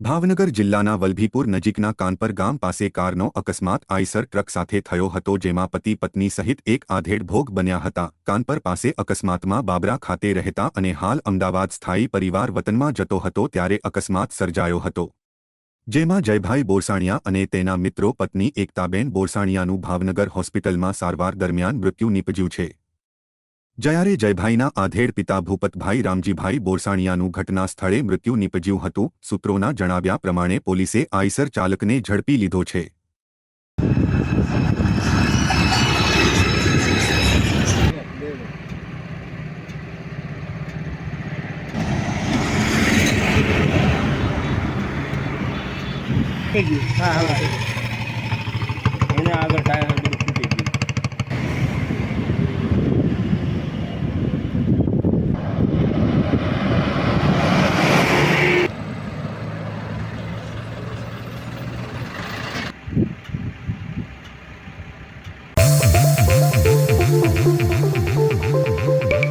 ભાવનગર જિલ્લાના વલભીપુર નજીકના કાનપર ગામ પાસે કારનો અકસ્માત આઈસર ટ્રક સાથે થયો હતો જેમાં પતિ પત્ની સહિત એક આધેડ ભોગ બન્યા હતા. કાનપર પાસે અકસ્માતમાં બાબરા ખાતે રહેતા અને હાલ અમદાવાદ સ્થાયી પરિવાર વતનમાં જતો હતો ત્યારે અકસ્માત સર્જાયો હતો. જેમાં જયભાઈ બોરસાણિયા અને તેના મિત્રો પત્ની એકતાબેન બોરસાણિયાનું ભાવનગર હોસ્પિટલમાં સારવાર દરમિયાન મૃત્યુ નીપજ્યું છે. જ્યારે જયભાઈના આધેડ પિતા ભૂપતભાઈ રામજીભાઈ બોરસાણિયાનું ઘટના સ્થળે મૃત્યુ નીપજ્યું હતું, સૂત્રોના જણાવ્યા પ્રમાણે પોલીસે આઈસર ચાલકને ઝડપી લીધો છે. હા હા.